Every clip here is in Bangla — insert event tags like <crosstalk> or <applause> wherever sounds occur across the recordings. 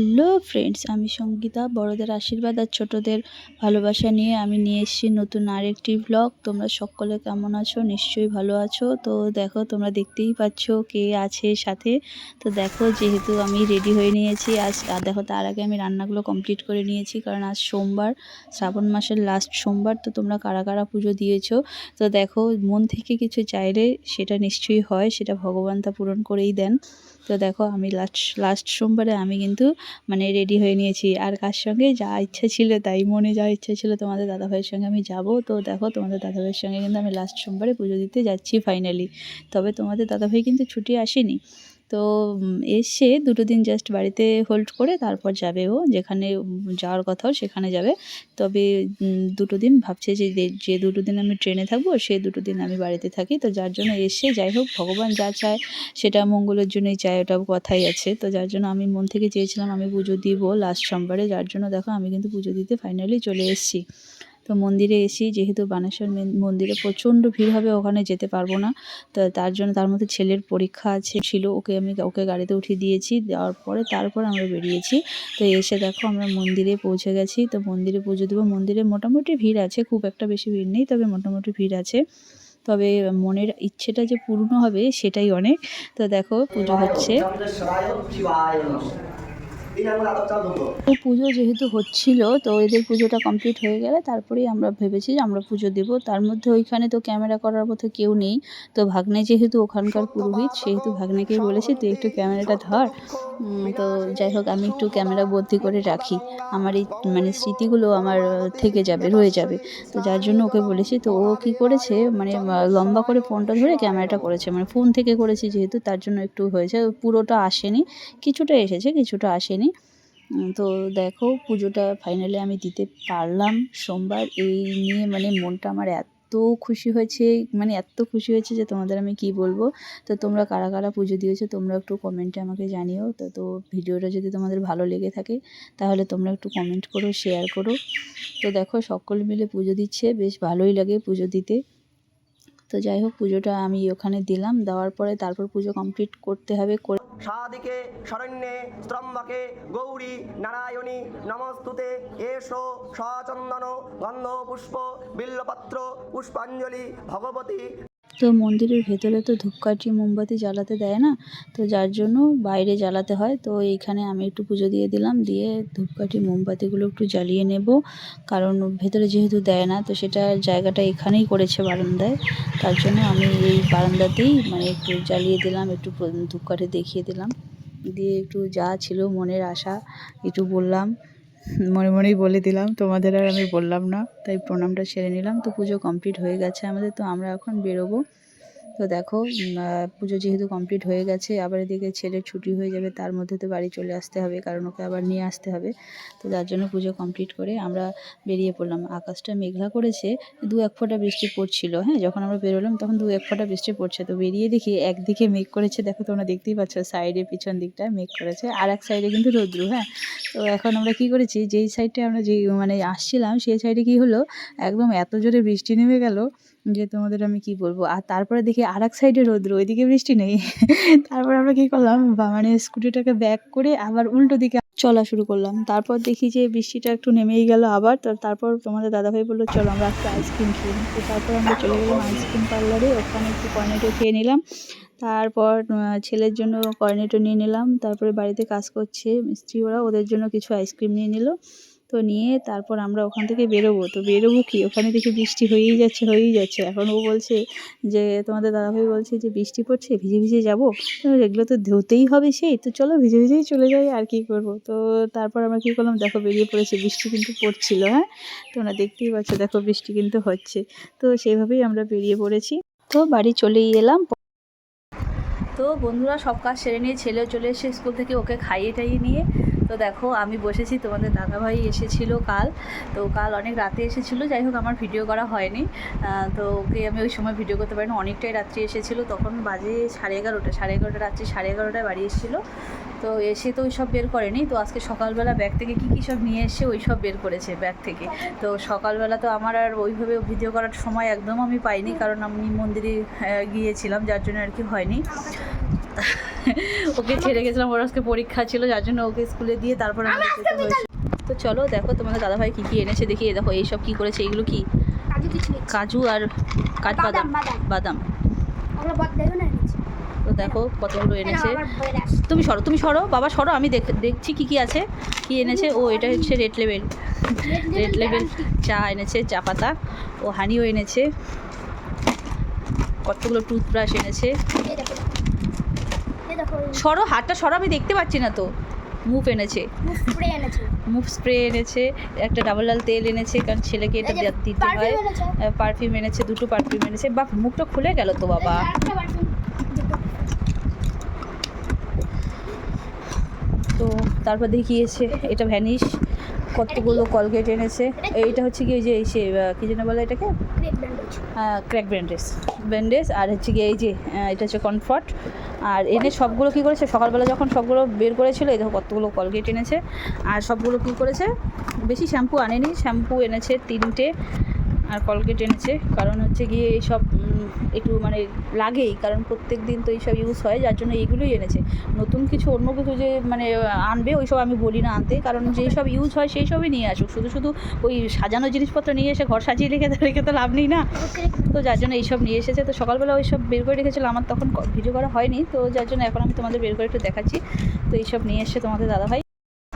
Bye. হ্যালো ফ্রেন্ডস আমি সঙ্গীতা, বড়দের আশীর্বাদ আর ছোটদের ভালোবাসা নিয়ে আমি নিয়ে এসেছি নতুন আরেকটি ব্লগ তোমরা সকলে কেমন আছো? নিশ্চয়ই ভালো আছো। তো দেখো, তোমরা দেখতেই পাচ্ছ কে আছে সাথে। তো দেখো, যেহেতু আমি রেডি হয়ে নিয়েছি, আজ আর দেখো, তার আগে আমি রান্নাগুলো কমপ্লিট করে নিয়েছি, কারণ আজ সোমবার, শ্রাবণ মাসের লাস্ট সোমবার, তো তোমরা কারা কারা পুজো দিয়েছ? তো দেখো, মন থেকে কিছু চাইলে সেটা নিশ্চয়ই হয়, সেটা ভগবান তা পূরণ করেই দেন। তো দেখো, আমি লাস্ট লাস্ট সোমবারে আমি কিন্তু মানে রেডি হয়ে নিয়েছি। আর কার সঙ্গে? যা ইচ্ছা ছিল তাই। মনে যা ইচ্ছা ছিল তোমাদের দাদাভাইয়ের সঙ্গে আমি যাব। তো দেখো, তোমাদের দাদাভাইয়ের সঙ্গে কিন্তু আমি লাস্ট সোমবারে পুজো দিতে যাচ্ছি ফাইনালি তবে তোমাদের দাদাভাই কিন্তু ছুটি আসেনি। তো এসে দুটো দিন জাস্ট বাড়িতে হোল্ড করে তারপর যাবে ও। যেখানে যাওয়ার কথাও সেখানে যাবে। তবে দুটো দিন ভাবছে যে, যে- দুটো দিন আমি ট্রেনে থাকব, সে দুটো দিন আমি বাড়িতে থাকি। তো যার জন্য এসে যাই হোক, ভগবান যা চায়, সেটা মঙ্গলের জন্যই চায়, ওটা কথাই আছে। তো যার জন্য আমি মন থেকে চেয়েছিলাম আমি পুজো দিব লাস্ট সোমবারে। যার জন্য দেখো আমি কিন্তু পুজো দিতে ফাইনালি চলে এসেছি। তো মন্দিরে এসি যেহেতু বানেশ্বর মেন- মন্দিরে প্রচণ্ড ভিড় হবে, ওখানে যেতে পারব না। তো তার জন্য তার মধ্যে ছেলের পরীক্ষা আছে, ছিল, ওকে আমি, ওকে গাড়িতে উঠিয়ে দিয়েছি, দেওয়ার পরে তারপর আমরা বেরিয়েছি। তো এসে দেখো আমরা মন্দিরে পৌঁছে গেছি। তো মন্দিরে পুজো দেবো। মন্দিরে মোটামুটি ভিড় আছে, খুব একটা বেশি ভিড় নেই, তবে মোটামুটি ভিড় আছে। তবে মনের ইচ্ছেটা যে পূর্ণ হবে সেটাই অনেক। তো দেখো, পুজো হচ্ছে। তো পুজো যেহেতু হচ্ছিল, তো এদের পুজোটা কমপ্লিট হয়ে গেলে তারপরেই আমরা ভেবেছি যে আমরা পুজো দেব। তার মধ্যে ওইখানে তো ক্যামেরা করার মতো কেউ নেই। তো ভাগ্নে যেহেতু ওখানকার পুরোহিত, সেহেতু ভাগ্নেকেই বলেছি, তুই একটু ক্যামেরাটা ধর। তো যাই হোক, আমি একটু ক্যামেরা বন্দি করে রাখি। আমার এই মানে স্মৃতিগুলো আমার থেকে যাবে, রয়ে যাবে। তো যার জন্য ওকে বলেছি, তো ও কি করেছে? মানে লম্বা করে ফোনটা ধরে ক্যামেরাটা করেছে। মানে ফোন থেকে করেছি যেহেতু, তার জন্য একটু হয়েছে। পুরোটা আসেনি। কিছুটা এসেছে, কিছুটা আসেনি। তো দেখো পুজোটা ফাইনালি আমি দিতে পারলাম। সোমবার এই নিয়ে মানে মনটা আমার এত খুশি হয়েছে মানে এত খুশি হয়েছে যে তোমাদের আমি কি বলব? তো তোমরা কারা কারা পুজো দিয়েছ তোমরা একটু কমেন্টে আমাকে জানিও। তো তো ভিডিওটা যদি তোমাদের ভালো লেগে থাকে তাহলে তোমরা একটু কমেন্ট করো শেয়ার করো। তো দেখো সকলে মিলে পুজো দিচ্ছে, বেশ ভালোই লাগে পুজো দিতে। তো যাই হোক পুজোটা আমি ওখানে দিলাম, দেওয়ার পরে তারপর পুজো কমপ্লিট করতে হবে সাদিকে শরণ্যে ত্রম্বকে গৌরী নারায়ণী নমস্তুতে এসো সচন্দন গন্ধ পুষ্প বিল্লপত্র পুষ্পাঞ্জলি ভগবতী তো মন্দিরের ভেতরে তো ধূপকাঠি, মোমবাতি জ্বালাতে দেয় না, তো যার জন্য বাইরে জ্বালাতে হয়। তো এইখানে আমি একটু পুজো দিয়ে দিলাম, দিয়ে ধূপকাঠি, মোমবাতিগুলো একটু জ্বালিয়ে নেব। কারণ ভেতরে যেহেতু দেয় না, তো সেটা জায়গাটা এখানেই করেছে বারান্দায়। তার জন্য আমি এই বারান্দাতেই মানে একটু জ্বালিয়ে দিলাম, একটু ধূপকাঠি দেখিয়ে দিলাম। দিয়ে একটু যা ছিল মনের আশা, একটু বললাম। মনে মনেই বলে দিলাম, তোমাদের আর আমি বললাম না, তাই প্রণামটা সেরে নিলাম। তো পুজো কমপ্লিট হয়ে গেছে আমাদের, তো আমরা এখন বেরোবো। তো দেখো পুজো যেহেতু কমপ্লিট হয়ে গেছে, আবার এদিকে ছেলের ছুটি হয়ে যাবে, তার মধ্যে তো বাড়ি চলে আসতে হবে, কারণ ওকে আবার নিয়ে আসতে হবে। তো যার জন্য পুজো কমপ্লিট করে আমরা বেরিয়ে পড়লাম। আকাশটা মেঘলা করেছে, দু এক ফোঁটা বৃষ্টি পড়ছিল হ্যাঁ যখন আমরা বেরোলাম তখন দু এক ফোঁটা বৃষ্টি পড়ছে। তো বেরিয়ে দেখি একদিকে মেঘ করেছে, দেখো তোমরা দেখতেই পাচ্ছ সাইডে পিছন দিকটা মেঘ করেছে, আর এক সাইডে কিন্তু রৌদ্র হ্যাঁ। তো এখন আমরা কি করেছি, যেই সাইডটা আমরা যেই মানে আসছিলাম, সেই সাইডে কি হলো, একদম এত জোরে বৃষ্টি নেমে গেল যে তোমাদের আমি কি বলব? আর তারপরে দেখি আর এক সাইডে রৌদ্র, ওইদিকে বৃষ্টি নেই। <laughs> তারপর আমরা কি করলাম? মানে স্কুটিটাকে ব্যাক করে আবার উল্টো দিকে চলা শুরু করলাম। তারপর দেখি যে বৃষ্টিটা একটু নেমেই গেল আবার। তারপর তোমাদের দাদাভাই বলল, চলো আমরা একটা আইসক্রিম খেয়ে তো তারপর আমরা চলে গেলাম আইসক্রিম পার্লারে ওখানে একটু কর্নেটো খেয়ে নিলাম। তারপর ছেলের জন্য কর্নেটো নিয়ে নিলাম। তারপরে বাড়িতে কাজ করছে মিস্ত্রি ওরা, ওদের জন্য কিছু আইসক্রিম নিয়ে নিল। তো নিয়ে তারপর আমরা ওখান থেকে বেরোবো। তো বেরোবো কি? ওখানে দেখি বৃষ্টি হয়েই যাচ্ছে হয়েই যাচ্ছে। এখন ও বলছে যে, তোমাদের দাদাভাই বলছে যে, বৃষ্টি পড়ছে, ভিজে ভিজে যাব। এগুলো তো ধুতেই হবে সেই। তো চলো ভিজে ভিজেই চলে যাই আর কি করব। তো তারপর আমরা কী করলাম? দেখো বেরিয়ে পড়েছে, বৃষ্টি কিন্তু পড়ছিল হ্যাঁ? তোমরা দেখতেই পাচ্ছ, দেখো বৃষ্টি কিন্তু হচ্ছে। তো সেইভাবেই আমরা বেরিয়ে পড়েছি। তো বাড়ি চলেই এলাম। তো বন্ধুরা সব কাজ সেরে নিয়ে ছেলেও চলে এসে স্কুল থেকে, ওকে খাইয়ে টাইয়ে নিয়ে। তো দেখো, আমি বসেছি, তোমাদের দাদাভাই এসেছিল কাল। তো কাল অনেক রাতে এসেছিল, যাই হোক আমার ভিডিও করা হয়নি। তো ওকে আমি ওই সময় ভিডিও করতে পারিনি, অনেকটাই রাত্রি এসেছিল। তখন বাজে সাড়ে এগারোটা সাড়ে এগারোটা, রাত্রি সাড়ে এগারোটায় বাড়ি এসেছিল। তো এসে তো ওই সব বের করেনি। তো আজকে সকালবেলা ব্যাগ থেকে কী কী সব নিয়ে এসে ওই সব বের করেছে ব্যাগ থেকে। তো সকালবেলা তো আমার আর ওইভাবে ভিডিও করার সময় একদম আমি পাইনি, কারণ আমি মন্দিরে গিয়েছিলাম, যার জন্য আর কি হয়নি। ওকে ছেড়ে গেছিলাম ওর আজকে পরীক্ষা ছিল যার জন্য ওকে স্কুলে দিয়ে তারপরে। তো চলো দেখো তোমাদের দাদাভাই কী কী এনেছে দেখি এই দেখো এইসব কী করেছে এইগুলো কি? কাজু আর কাঠবাদাম বাদাম, তো দেখো কতগুলো এনেছে। তুমি সরো তুমি সরো বাবা সরো আমি দেখ দেখছি কি কি আছে কি এনেছে। ও এটা হচ্ছে রেড লেভেল রেড লেভেল চা এনেছে চা পাতা। ও হানিও এনেছে। কতগুলো টুথব্রাশ এনেছে। সরো হাতটা সরো আমি দেখতে পাচ্ছি না তো। মুভ এনেছে। মুখ স্প্রে এনেছে। মুভ স্প্রে এনেছে একটা ডাবল লাল তেল এনেছে কারণ ছেলেকে এটা দিতে হয়। পারফিউম এনেছে দুটো পারফিউম এনেছে। বা মুখটা খুলে গেল তো বাবা। তো তারপর দেখিয়েছে এটা ভ্যানিশ কতগুলো কলগেট এনেছে। এইটা হচ্ছে কি ওই যে এই সে কি যেন বলে এটাকে। ক্র্যাক ব্যান্ডেজ ব্যান্ডেজ আর হচ্ছে গিয়ে এই যে এটা হচ্ছে কমফর্ট আর এনে সবগুলো কী করেছে? সকালবেলা যখন সবগুলো বের করেছিল, এই দেখো কতগুলো কলগেট এনেছে। আর সবগুলো কী করেছে? বেশি শ্যাম্পু আনেনি। শ্যাম্পু এনেছে তিনটে। আর কলগেট এনেছে। কারণ হচ্ছে গিয়ে এইসব একটু মানে লাগেই। কারণ প্রত্যেক দিন তো এইসব ইউজ হয়, যার জন্য এইগুলোই এনেছে। নতুন কিছু, অন্য কিছু যে মানে আনবে, ওইসব আমি বলি না আনতে। কারণ যেই সব ইউজ হয় সেই সবই নিয়ে আসুক। শুধু শুধু ওই সাজানো জিনিসপত্র নিয়ে এসে ঘর সাজিয়ে রেখে রেখে তো লাভ নেই না। তো যার জন্য এইসব নিয়ে এসেছে। তো সকালবেলা ওই সব বের করে রেখেছিল। আমার তখন ভিডিও করা হয়নি। তো যার জন্য এখন আমি তোমাদের বের করে একটু দেখাচ্ছি। তো এইসব নিয়ে এসে তোমাদের দাদাভাই।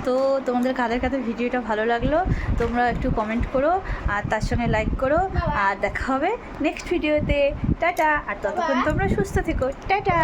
তো তোমাদের কাদের কাদের ভিডিওটা ভালো লাগল তোমরা একটু কমেন্ট করো আর তার সঙ্গে লাইক করো আর দেখা হবে নেক্সট ভিডিওতে টাটা আর ততক্ষণ তোমরা সুস্থ থেকো। টাটা।